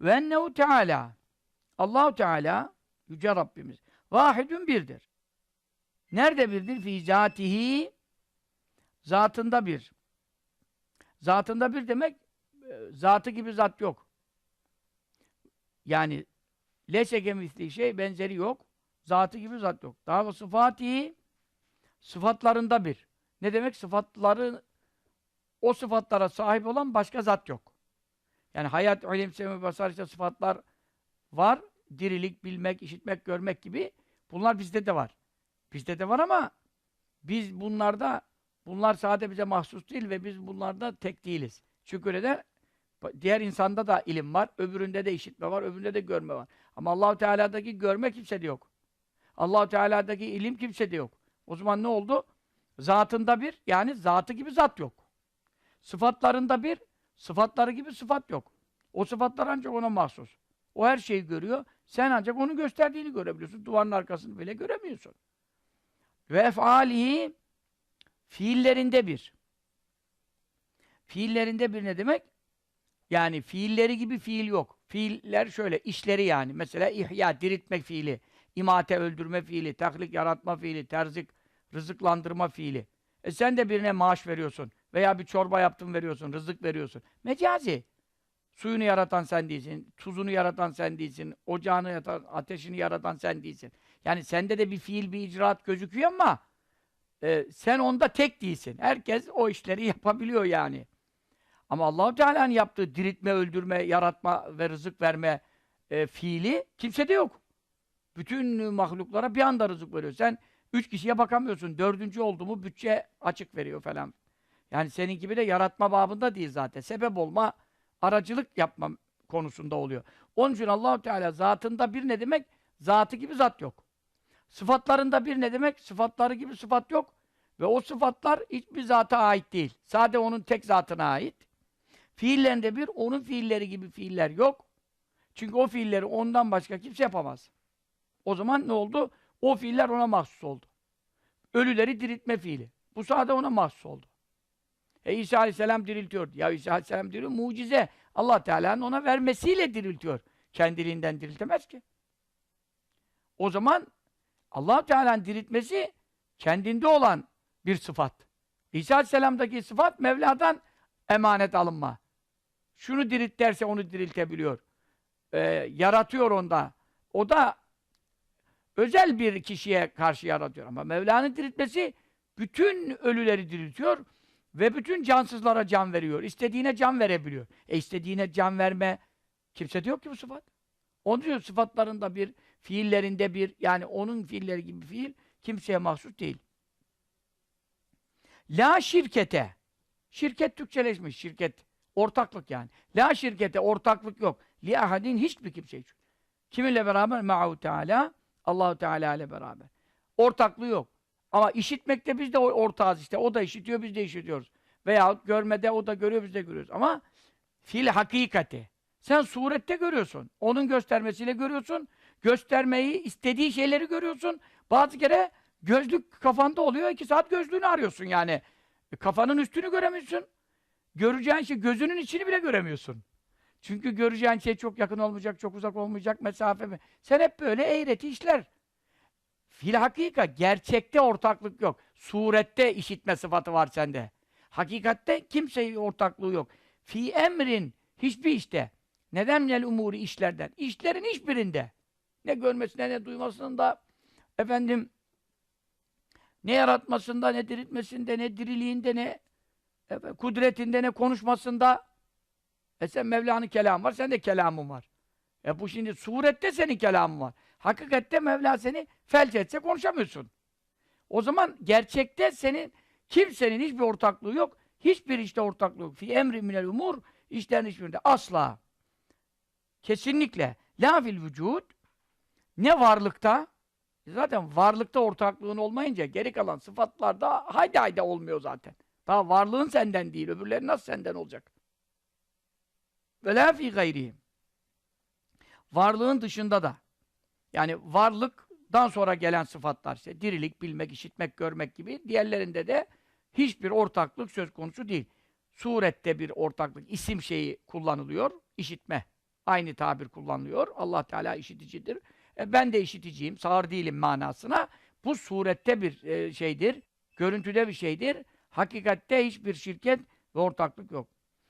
Ve ennehu Teala Allahu Teala Yüce Rabbimiz vahidun birdir. Nerede birdir? Fi zatihi zatında bir. Zatında bir demek e, zatı gibi zat yok. Yani leşeke misli şey benzeri yok. Zatı gibi zat yok. Daha sıfatihi sıfatlarında bir. Ne demek? Sıfatları o sıfatlara sahip olan başka zat yok. Yani hayat, ilim, sevme, basar işte sıfatlar var. Dirilik, bilmek, işitmek, görmek gibi. Bunlar bizde de var. Bizde de var ama biz bunlarda bunlar sadece bize mahsus değil ve biz bunlarda tek değiliz. Öyle de diğer insanda da ilim var, öbüründe de işitme var, öbüründe de görme var. Ama Allahu Teala'daki görme kimsede yok. Allahu Teala'daki ilim kimsede yok. O zaman ne oldu? Zatında bir, yani zatı gibi zat yok. Sıfatlarında bir, sıfatları gibi sıfat yok. O sıfatlar ancak ona mahsus. O her şeyi görüyor. Sen ancak onun gösterdiğini görebiliyorsun. Duvarın arkasını bile göremiyorsun. Ve efalihi fiillerinde bir. Fiillerinde bir ne demek? Yani fiilleri gibi fiil yok. Fiiller şöyle, işleri yani. Mesela ihya, diriltmek fiili, imate, öldürme fiili, taklik, yaratma fiili, terzik, rızıklandırma fiili. E sen de birine maaş veriyorsun veya bir çorba yaptın veriyorsun, rızık veriyorsun. Mecazi. Suyunu yaratan sen değilsin, tuzunu yaratan sen değilsin, ocağını yaratan, ateşini yaratan sen değilsin. Yani sende de bir fiil, bir icraat gözüküyor ama e, sen onda tek değilsin. Herkes o işleri yapabiliyor yani. Ama Allahu Teala'nın yaptığı diriltme, öldürme, yaratma ve rızık verme e, fiili kimsede yok. Bütün mahluklara bir anda rızık veriyor. Sen üç kişiye bakamıyorsun. Dördüncü oldu mu bütçe açık veriyor falan. Yani senin gibi de yaratma babında değil zaten. Sebep olma, aracılık yapma konusunda oluyor. Onun için Allahu Teala zatında bir ne demek? Zatı gibi zat yok. Sıfatlarında bir ne demek? Sıfatları gibi sıfat yok. Ve o sıfatlar hiçbir zata ait değil. Sadece onun tek zatına ait. Fiillerinde bir, onun fiilleri gibi fiiller yok. Çünkü o fiilleri ondan başka kimse yapamaz. O zaman ne oldu? O fiiller ona mahsus oldu. Ölüleri diriltme fiili. Bu sadece ona mahsus oldu. E İsa Aleyhisselam diriltiyor. Ya İsa Aleyhisselam diyor mucize. Allah Teala'nın ona vermesiyle diriltiyor. Kendiliğinden diriltemez ki. O zaman Allah Teala'nın diriltmesi kendinde olan bir sıfat. İsa Aleyhisselam'daki sıfat Mevla'dan emanet alınma. Şunu dirilt derse onu diriltebiliyor. Ee, yaratıyor onda. O da özel bir kişiye karşı yaratıyor. Ama Mevla'nın diriltmesi bütün ölüleri diriltiyor ve bütün cansızlara can veriyor. İstediğine can verebiliyor. E istediğine can verme kimsede yok ki bu sıfat. Onun diyor sıfatlarında bir, fiillerinde bir, yani onun fiilleri gibi fiil kimseye mahsus değil. La şirkete. Şirket Türkçeleşmiş, şirket. Ortaklık yani. La şirkete, ortaklık yok. Li ahadin hiçbir kimse için. Kiminle beraber? Ma'u Teala. Allahu Teala ile beraber. Ortaklığı yok. Ama işitmekte biz de ortağız işte. O da işitiyor, biz de işitiyoruz. Veyahut görmede o da görüyor, biz de görüyoruz. Ama fil hakikati. Sen surette görüyorsun. Onun göstermesiyle görüyorsun. Göstermeyi, istediği şeyleri görüyorsun. Bazı kere gözlük kafanda oluyor. iki saat gözlüğünü arıyorsun yani. E, kafanın üstünü göremiyorsun. Göreceğin şey, gözünün içini bile göremiyorsun. Çünkü göreceğin şey çok yakın olmayacak, çok uzak olmayacak mesafe mi? Sen hep böyle eğreti işler. Fil hakika, gerçekte ortaklık yok. Surette işitme sıfatı var sende. Hakikatte kimseye ortaklığı yok. Fi emrin, hiçbir işte. Neden minel umuri işlerden? İşlerin hiçbirinde. Ne görmesinde, ne duymasında, efendim, ne yaratmasında, ne diriltmesinde, ne diriliğinde, ne efendim, kudretinde, ne konuşmasında. E sen Mevla'nın kelamı var, sen de kelamın var. E bu şimdi surette senin kelamın var. Hakikatte Mevla seni felç etse konuşamıyorsun. O zaman gerçekte senin kimsenin hiçbir ortaklığı yok. Hiçbir işte ortaklığı yok. Fi emri minel umur işlerin hiçbirinde. Asla. Kesinlikle. La fil vücud ne varlıkta zaten varlıkta ortaklığın olmayınca geri kalan sıfatlarda haydi haydi olmuyor zaten. Daha varlığın senden değil. Öbürleri nasıl senden olacak? Ve la fi gayrihim. Varlığın dışında da. Yani varlıktan sonra gelen sıfatlar işte dirilik, bilmek, işitmek, görmek gibi diğerlerinde de hiçbir ortaklık söz konusu değil. Surette bir ortaklık, isim şeyi kullanılıyor, işitme Aynı tabir kullanılıyor. Allah Teala işiticidir. E, ben de işiticiyim, sağır değilim manasına. Bu surette bir e, şeydir, görüntüde bir şeydir. Hakikatte hiçbir şirket ve ortaklık yok.